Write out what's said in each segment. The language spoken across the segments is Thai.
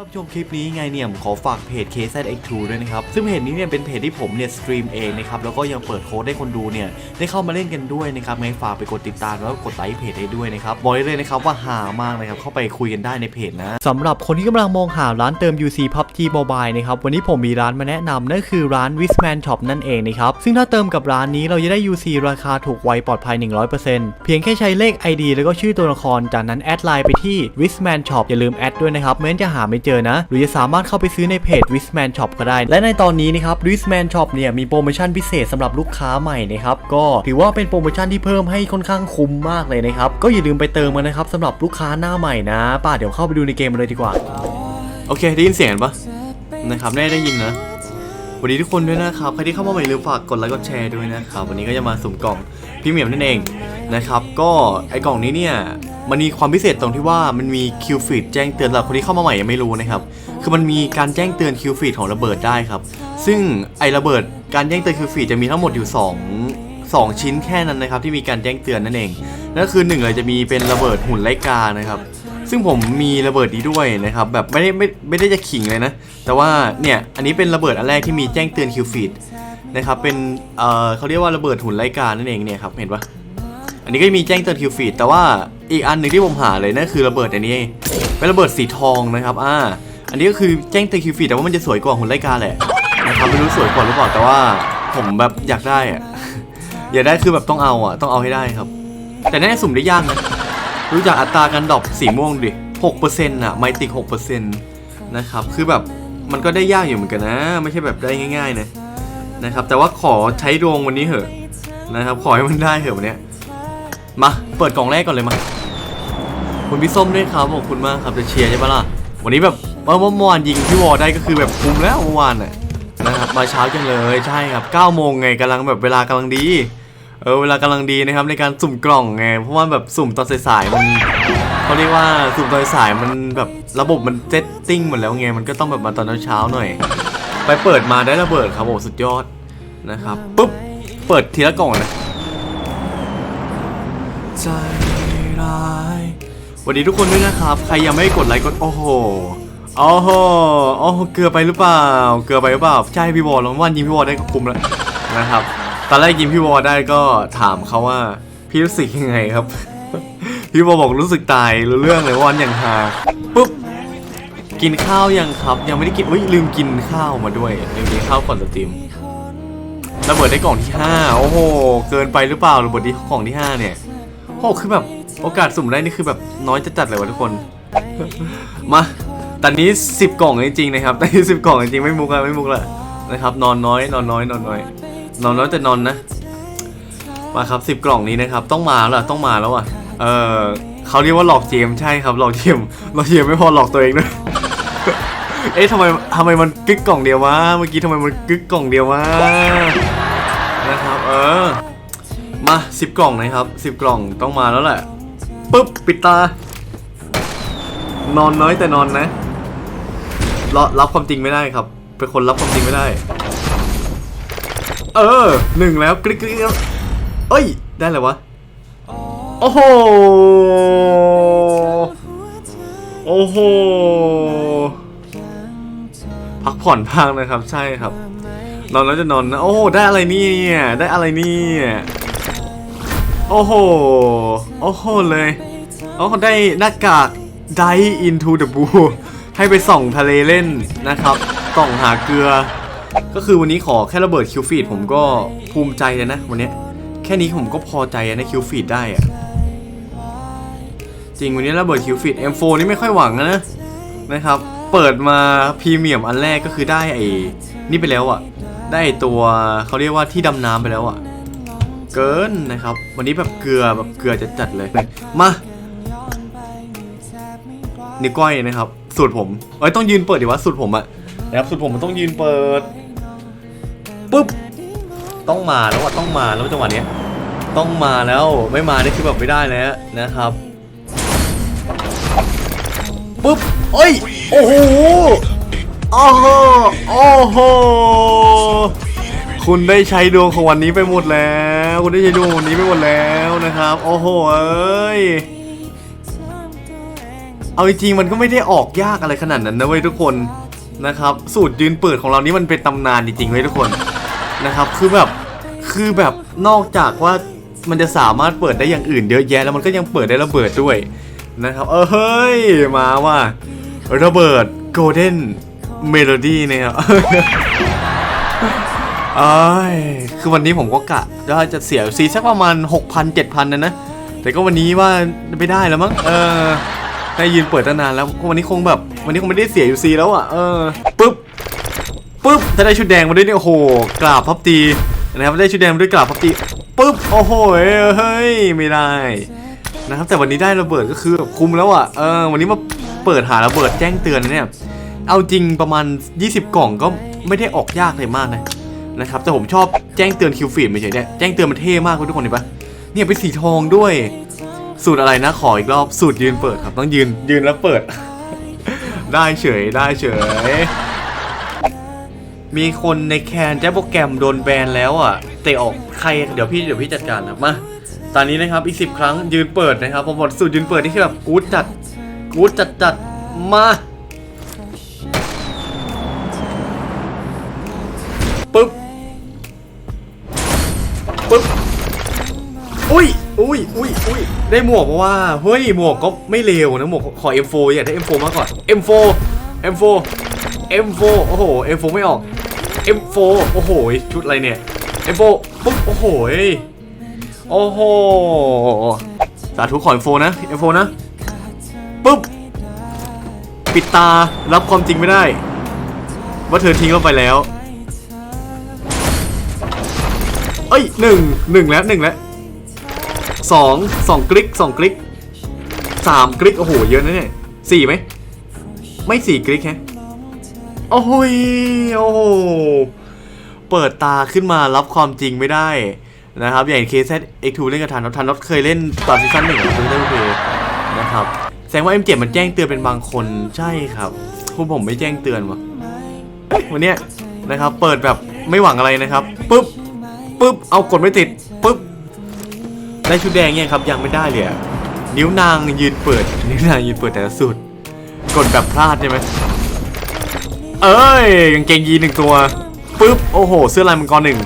รับชมคลิปนี้ไงเนี่ยผมขอฝากเพจ KZX2 ด้วยนะครับ ซึ่งเพจนี้เนี่ยเป็นเพจที่ผมเนี่ยสตรีมเองนะครับ แล้วก็ยังเปิดโค้ดให้คนดูเนี่ยได้เข้ามาเล่นกันด้วยนะครับไงฝากไปกดติดตามแล้วกดไลค์เพจให้ด้วยนะครับบอกได้เลยนะครับว่าหามากนะครับเข้าไปคุยกันได้ในเพจนะสำหรับคนที่กำลังมองหาร้านเติม UC PUBG Mobile นะครับวันนี้ผมมีร้านมาแนะนำนั่นคือร้าน Wisman Shop นั่นเองนะครับซึ่งถ้าเติมกับร้านนี้เราจะได้ UC ราคาถูกไวปลอดภัย 100%เพียงแค่ใช้เลข ID แล้วก็ชื่อตัวละครจากนั้นแอดไลน์ไปที่ Wisman Shop อย่าลืมแอดด้วยนะครับไม่งั้นจะหาไม่เจอนะ หรือจะสามารถเข้าไปซื้อในเพจ Wisman Shop ก็ได้ และในตอนนี้นะครับ Wisman Shop เนี่ยมีโปรโมชั่นพิเศษสำหรับลูกค้าใหม่นะครับก็ถือว่าเป็นโปรโมชั่นที่เพิ่มให้ค่อนข้างคุ้มมากเลยนะครับก็อย่าลืมไปเติมกันนะครับสำหรับลูกค้าหน้าใหม่นะป้าเดี๋ยวเข้าไปดูในเกมเลยดีกว่า โอเคได้ยินเสียงปะนะครับได้ได้ยินนะวัสดีทุกคนด้วยนะครับใครที่เข้ามาใหม่ลืมฝากกดไลค์กดแชร์ด้วยนะครับวันนี้ก็จะมาสุ่มกล่องพรีเหมียมนั่นเอง นะครับก็ไอกล่องนี้เนี่ยมันมีความพิเศษตรงที่ว่ามันมีคิวฟีดแจ้งเตือนสำหรับคนที่เข้ามาใหม่ยังไม่รู้นะครับคือมันมีการแจ้งเตือนคิวฟีดของระเบิดได้ครับ ซึ่งไอระเบิดการแจ้งเตือนคิวฟีดจะมีทั้งหมดอยู่สองสองชิ้นแค่นั้นนะครับที่มีการแจ้งเตือนนั่นเองนั่นคือหนึ่งเลยจะมีเป็นระเบิดหุ่นไลกานะครับ ซึ่งผมมีระเบิดนี้ด้วยนะครับแบบไม่ได้ไม่ไม่ได้จะขิงเลยนะ แต่ว่าเนี่ยอันนี้เป็นระเบิดอันแรกที่มีแจ้งเตือนคิวฟีดนะครับเป็นเอ่อเขาเรียกว่าระเบิดหุ่นไลกานั่นเองเนี่ยครับเห็นปะ อันนี้ก็มีแจ้งเตือนคิวฟีดแต่ว่าอีกอันหนึ่งที่ผมหาเลยนั่นคือระเบิดอันนี้เป็นระเบิดสีทองนะครับอ่าอันนี้ก็คือแจ้งเตือนคิวฟีดแต่ว่ามันจะสวยกว่าหุ่นไลกาแหละนะครับไม่รู้สวยกว่าหรือเปล่าแต่ว่าผมแบบอยากได้อะอยากได้คือแบบต้องเอาอะต้องเอาให้ได้ครับ แต่แน่สุ่มได้ยากนะรู้จักอัตราการดรอปสีม่วงดิหกเปอร์เซ็นต์อะไมติกหกเปอร์เซ็นต์นะครับคือแบบมันก็ได้ยากอยู่เหมือนกันนะ ไม่ใช่แบบได้ง่าย ๆนะนะครับแต่ว่าขอใช้ดวงวันนี้เหอะนะครับขอให้มันได้เถอะวันนี้ มา เปิดกล่องแรกก่อนเลยมา คุณพี่ส้มด้วยครับขอบคุณมากครับจะเชียร์ใช่ปะล่ะ วันนี้แบบเมื่อเมื่อวานยิงพี่วอได้ก็คือแบบคุ้มแล้วเมื่อวานน่ะนะครับมาเช้าจังเลยใช่ครับ9โมงไงกำลังแบบเวลากำลังดี เออเวลากำลังดีนะครับในการสุ่มกล่องไงเพราะว่าแบบสุ่มตอนสายๆมันเขาเรียกว่าสุ่มตอนสายมันแบบระบบมันเซตติ้งหมดแล้วไงมันก็ต้องแบบมาตอนเช้าหน่อย ไปเปิดมาได้ระเบิดครับโอ้สุดยอดนะครับปุ๊บเปิดทีละกล่องนะ ใจร้ายสวัสดีทุกคนด้วยนะครับ ใครยังไม่กดไลค์กดโอ้โหโอ้โหโอ้โหเกลือไปหรือเปล่า เกลือไปหรือเปล่าใช่พี่บอลแล้ววันยิงพี่บอลได้ก็คุ้มแล้วนะครับ ตอนแรกยิงพี่วอลได้ก็ถามเขาว่าพี่รู้สึกยังไงครับ พี่วอลบอกรู้สึกตายรู้เรื่องเลยวันอย่างฮาปุ๊บกินข้าวยังครับ ยังไม่ได้กินอุ้ยลืมกินข้าวมาด้วยลืมกินข้าวก่อนสตรีมระเบิดได้กล่องที่ห้าโอ้โห เกินไปหรือเปล่าระเบิดที่กล่องที่ห้าเนี่ย โอ้คือแบบโอกาสสุ่มได้นี่คือแบบน้อยจะจัดเลยวะทุกคน มาตอนนี้สิบกล่องจริงๆนะครับตอนนี้สิบกล่องจริงๆไม่มุกละไม่มุกละนะครับนอนน้อยนอนน้อยนอนน้อย นอนแล้วแต่นอนนะ มาครับสิบกล่องนี้นะครับ ต้องมาแล้วต้องมาแล้วอะเออเขาเรียกว่าหลอกเจมใช่ครับหลอกเจมหลอกเจมไม่พอหลอกตัวเองด้วยเอ๊ะทำไมทำไมมันกึกกล่องเดียววะเมื่อกี้ทำไมมันกึกกล่องเดียววะนะครับ เออ มาสิบกล่องนะครับสิบกล่องต้องมาแล้วแหละปุ๊บปิดตา นอนน้อยแต่นอนนะรรับความจริงไม่ได้ครับ เป็นคนรับความจริงไม่ได้ เออหนึ่งแล้วกริ๊กกริ๊กแล้วเอ้ย ได้เลยวะ โอ้โห โอ้โห พักผ่อนบ้างนะครับ ใช่ครับ นอนแล้วจะนอนนะ โอ้ ได้อะไรเนี่ย ได้อะไรเนี่ย โอ้โห โอ้โหเลยโอ้โหได้หน้ากาก Dive into the blue ให้ไปส่องทะเลเล่นนะครับส่องหาเกลือ ก็คือวันนี้ขอแค่ระเบิดคิวฟีดผมก็ภูมิใจเลยนะวันนี้ แค่นี้ผมก็พอใจในคิวฟีดได้อะจริงวันนี้ระเบิดคิวฟีด M4 นี่ไม่ค่อยหวังนะนะครับ เปิดมาพรีเมียมอันแรกก็คือได้ไอ้นี่ไปแล้วอะได้ตัวเขาเรียกว่าที่ดำน้ำไปแล้วอะ เกินนะครับ วันนี้แบบเกลือแบบเกลือจะจัดๆเลย มานิ้วก้อยนะครับ สูตรผมเอ้ยต้องยืนเปิดดิวะสูตรผมอะนะครับสูตรผมมันต้องยืนเปิดปุ๊บต้องมาแล้วอะต้องมาแล้วจังหวะเนี้ยต้องมาแล้วไม่มานี่คือแบบไม่ได้แล้วนะครับปุ๊บเอ้ยโอ้โหโอ้โหโอ้โห คุณได้ใช้ดวงของวันนี้ไปหมดแล้ว คุณได้ใช้ดวงวันนี้ไปหมดแล้วนะครับ โอ้โหเอ้ยเอาจริงมันก็ไม่ได้ออกยากอะไรขนาดนั้นนะเว้ยทุกคนนะครับ สูตรยืนเปิดของเรานี่มันเป็นตำนานจริงๆเว้ยทุกคนนะครับ คือแบบคือแบบนอกจากว่ามันจะสามารถเปิดได้อย่างอื่นเยอะแยะแล้วมันก็ยังเปิดได้ระเบิดด้วยนะครับ เออเฮ้ยมาว่าระเบิด Golden Melody นะครับเอ้ยคือวันนี้ผมก็กะว่าจะเสียซีสักประมาณ 6,000 7,000นะนะ แต่ก็วันนี้ว่าไม่ได้แล้วมั้ง เออ ได้ยืนเปิดตั้งนานแล้ว วันนี้คงแบบ วันนี้คงไม่ได้เสียอยู่ซีแล้วอะ เออ ปึ๊บ ปึ๊บ ถ้าได้ชุดแดงมาด้วยเนี่ยโอ้โห กราบพับตีนะครับ ได้ชุดแดงมาด้วยกราบพับตี ปึ๊บ โอ้โห เฮ้ย ไม่ได้ นะครับ แต่วันนี้ได้ระเบิดก็คือแบบคุ้มแล้วอะ เออ วันนี้มาเปิดหาระเบิดแจ้งเตือนเนี่ย เอาจริงประมาณ 20 กล่องก็ไม่ได้ออกยากเลยมากนะ นะครับแต่ผมชอบแจ้งเตือนคิวฟีดไม่ใช่เนี่ยแจ้งเตือนมันเท่มากคุณทุกคนเห็นปะเนี่ยเป็นสีทองด้วย สูตรอะไรนะขออีกรอบสูตรยืนเปิดครับต้องยืนยืนแล้วเปิด ได้เฉยได้เฉย มีคนในแคนแจ้โปรแกรมโดนแบนแล้วอะเตะออกใครเดี๋ยวพี่เดี๋ยวพี่จัดการครับมาตอนนี้นะครับอีกสิบครั้งยืนเปิดนะครับผมบอกสูตรยืนเปิดนี่คือแบบกู๊ดจัดกู๊ดจัดจัดมา ปึ๊บอุ้ยอุ้ยอุ้ยอุ้ยได้หมวกมาว่าเฮ้ยหมวกก็ไม่เลวนะหมวกขอ M4 อยากได้ M4 มาก่อน M4 M4 M4 โอ้โห M4 ไม่ออก M4 โอ้โหชุดอะไรเนี่ย M4 ปุ๊บโอ้โหโอ้โหสาธุขอ M4 นะ M4 นะปุ๊บปิดตารับความจริงไม่ได้ ว่าเธอทิ้งเราไปแล้ว เอ้ยหนึ่งหนึ่งแล้วหนึ่งแล้วสองสองกลิกสองกลิกสามกลิกโอ้โหเยอะนะเนี่ยสี่ไหมไม่สี่กลิกฮะโอ้โหโอ้โหเปิดตาขึ้นมารับความจริงไม่ได้นะครับอย่างเคสเอ็กทูเล่นกับทานอททานอทเคยเล่นตอนซีซั่นหนึ่งของเลนเพย์นะครับแสดงว่า M7 มันแจ้งเตือนเป็นบางคนใช่ครับคุณผมไม่แจ้งเตือนวะวันนี้นะครับเปิดแบบไม่หวังอะไรนะครับปุ๊บ ปุ๊บเอากดไม่ติดปุ๊บได้ชุดแดงเนี่ยครับยังไม่ได้เลยนิ้วนางยืนเปิด นิ้วนางยืนเปิดแต่ละสุดกดแบบพลาดใช่ไหมเอ้ยกางเกงยีนหนึ่งตัวปุ๊บโอ้โห เสื้อลายมังกรหนึ่ง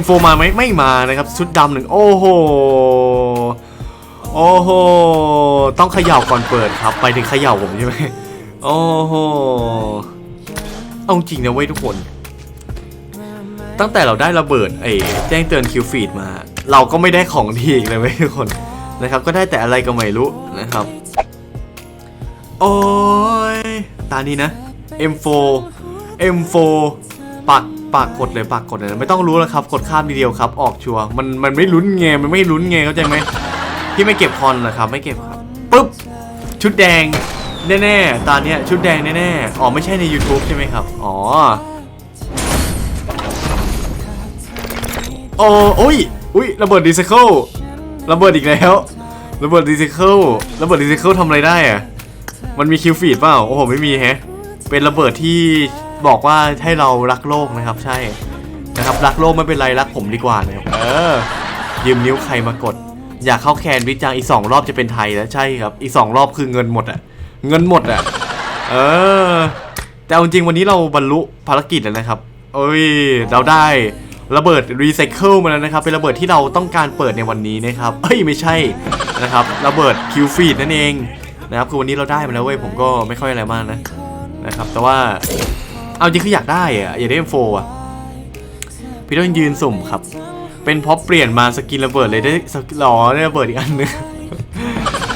M4 มาไหมไม่มานะครับชุดดำหนึ่งโอ้โหโอ้โหต้องเขย่าก่อนเปิดครับ ไปถึงเขย่าผมใช่ไหมโอ้โหเอาจริงนะเว้ยทุกคน ตั้งแต่เราได้ระเบิดไอ้แจ้งเตือนคิวฟีดมา เราก็ไม่ได้ของดีอีกเลยเว้ยทุกคนนะครับ ก็ได้แต่อะไรก็ไม่รู้นะครับ โอ้ยตานี้นะ M4 M4 ปักปักกดเลยปักกดเลยไม่ต้องรู้แล้วครับ กดข้ามทีเดียวครับ ออกชัวร์มันมันไม่ลุ้นไงมันไม่ลุ้นไงเข้าใจไหมพี่ไม่เก็บคอนนะครับไม่เก็บครับปุ๊บชุดแดงแน่ๆตาเนี้ยชุดแดงแน่ๆอ๋อไม่ใช่ใน YouTube ใช่ไหมครับ อ๋อ โอ้โอ้ยอุ้ยระเบิดดีไซเคิลระเบิดอีกแล้วระเบิดดีไซเคิลระเบิดดีไซเคิลทำอะไรได้อะมันมีคิวฟีดเปล่าโอ้โหไม่มีแฮะเป็นระเบิดที่บอกว่าให้เรารักโลกนะครับ ใช่นะครับรักโลกไม่เป็นไรรักผมดีกว่านะครับเออยืมนิ้วใครมากด อยากเข้าแคนวิจังอีกสองรอบจะเป็นไทยแล้วใช่ครับ อีกสองรอบคือเงินหมดอะ เงินหมดอะเออแต่จริงๆวันนี้เราบรรลุภารกิจแล้วนะครับ เอ้ยเราได้ ระเบิดรีไซเคิลมาแล้วนะครับ เป็นระเบิดที่เราต้องการเปิดในวันนี้นะครับ เอ้ยไม่ใช่นะครับ ระเบิดคิวฟีดนั่นเองนะครับคือวันนี้เราได้มาแล้วเว้ยผมก็ไม่ค่อยอะไรมากนะนะครับ แต่ว่าเอาจริงคืออยากได้อะอยากได้ M4 อะพี่ต้องยืนสุ่มครับ เป็นเพราะเปลี่ยนมาสกินระเบิดเลยได้สกินหรอได้ระเบิดอีกอันนึง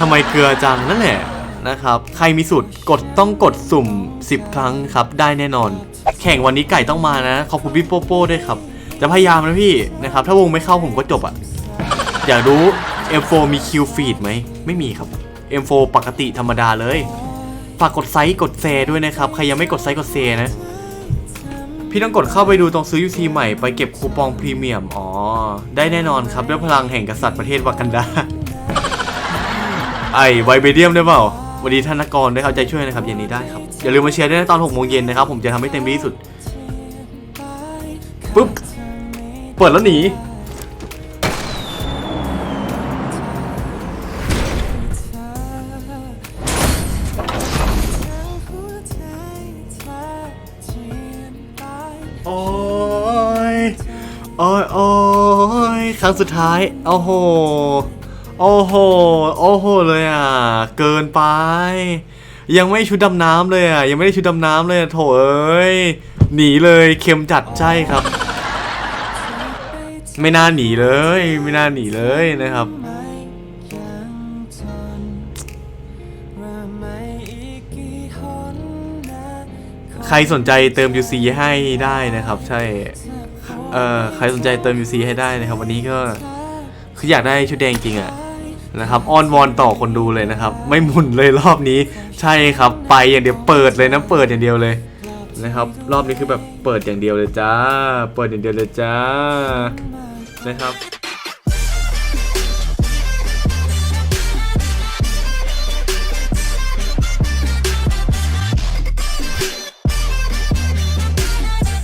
ทำไมเกลือจังนั่นแหละนะครับ ใครมีสูตรกดต้องกดสุ่ม 10 ครั้งครับ ได้แน่นอน แข่งวันนี้ไก่ต้องมานะ ขอบคุณพี่โปโป้ด้วยครับ จะพยายามนะพี่นะครับ ถ้าวงไม่เข้าผมก็จบอะอยากรู้ M4 มีคิวฟีดไหม ไม่มีครับ M4 ปกติธรรมดาเลย ฝากกดไซส์กดแซด้วยนะครับ ใครยังไม่กดไซส์กดแซนะ พี่ต้องกดเข้าไปดูตรงซื้อ UC ใหม่ไปเก็บคูปองพรีเมียม อ๋อ ได้แน่นอนครับ ด้วยพลังแห่งกษัตริย์ประเทศวากันดา ไอไวเบเดียมได้เปล่าวัสดีท่านนกรได้วยครับใจช่วยนะครับเย็นนี้ได้ครับ อย่าลืมมาเชียร์ด้วยนะตอน6โมงเย็นนะครับ ผมจะทำให้เต็มที่ที่สุดปุ๊บ เปิดแล้วหนี โอ้ย โอ้ยโอ้ยครั้งสุดท้าย โอ้โห โอ้โห โอ้โห เลยอะ เกินไป ยังไม่ชุดดำน้ำเลยอะ ยังไม่ได้ชุดดำน้ำเลยอะโถเอ้ย หนีเลยเข็มจัดใช่ครับ ไม่น่าหนีเลย ไม่น่าหนีเลยนะครับ ใครสนใจเติม UC ให้ได้นะครับ ใช่ เอ่อ ใครสนใจเติม UC ให้ได้นะครับ วันนี้ก็คืออยากได้ชุดแดงจริงอะนะครับอ้อนวอนต่อคนดูเลยนะครับ ไม่หมุนเลยรอบนี้ ใช่ครับ ไปอย่างเดียวเปิดเลยนะเปิดอย่างเดียวเลยนะครับ รอบนี้คือแบบเปิดอย่างเดียวเลยจ้า เปิดอย่างเดียวเลยจ้า นะครับ